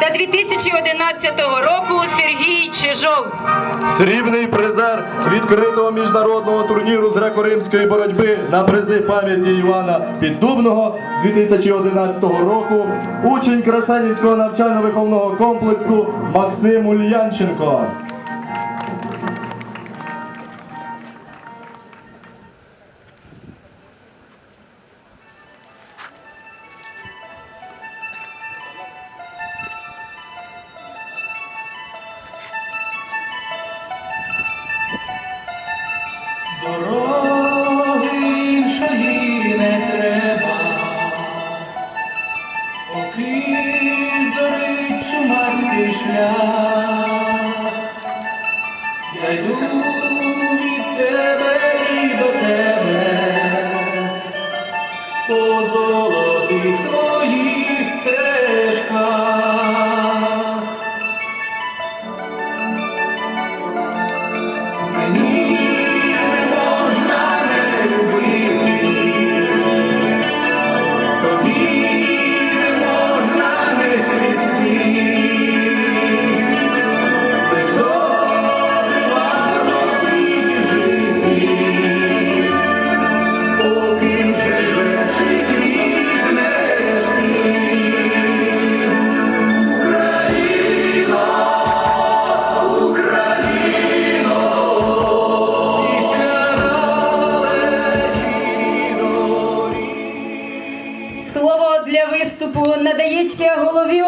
та 2011 року Сергій Чижов. Срібний призер відкритого міжнародного турніру з греко-римської боротьби на призи пам'яті Івана Піддубного 2011 року. Учень Красанівського навчально-виховного комплексу Максим Ульянченко. Дороги іншої не треба, поки зорить шлях. Я йду від тебе Слово для виступу надається голові.